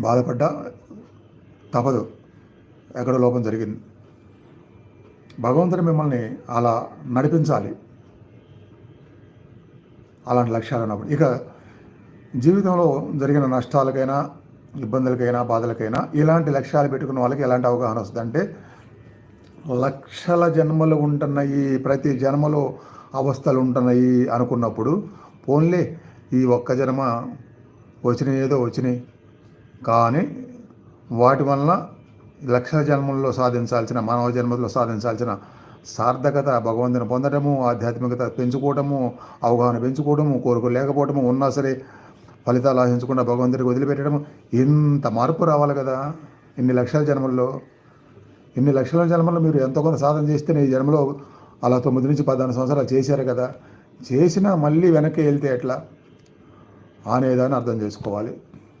బాధపడ్డా తపదు ఎక్కడ లోపం జరిగింది. భగవంతుడు మిమ్మల్ని అలా నడిపించాలి. అలాంటి లక్ష్యాలు ఉన్నప్పుడు. ఇక జీవితంలో జరిగిన నష్టాలకైనా ఇబ్బందులకైనా బాధలకైనా ఇలాంటి లక్ష్యాలు పెట్టుకున్న వాళ్ళకి ఎలాంటి అవగాహన వస్తుంది? అంటే లక్షల జన్మలు ఉంటున్నాయి. ప్రతి జన్మలో అవస్థలు ఉంటున్నాయి అనుకున్నప్పుడు పోన్లే ఈ ఒక్క జన్మ వచ్చినాయి ఏదో వచ్చినాయి. కానీ వాటి వలన లక్షల జన్మల్లో సాధించాల్సిన మానవ జన్మలో సాధించాల్సిన సార్థకత భగవంతుని పొందడము ఆధ్యాత్మికత పెంచుకోవటము అవగాహన పెంచుకోవడము కోరికలు లేకపోవటము ఉన్నా సరే ఫలితాలు ఆశించకుండా భగవంతుడికి వదిలిపెట్టడము ఇంత మార్పు రావాలి కదా ఇన్ని లక్షల జన్మల్లో. ఇన్ని లక్షల జన్మల్లో మీరు ఎంతో కొంత సాధన చేస్తేనే ఈ జన్మలో అలా తొమ్మిది నుంచి పద్నాలుగు సంవత్సరాలు చేశారు కదా. చేసినా మళ్ళీ వెనక్కి వెళ్తే ఎట్లా? అనేదాన్ని అర్థం చేసుకోవాలి.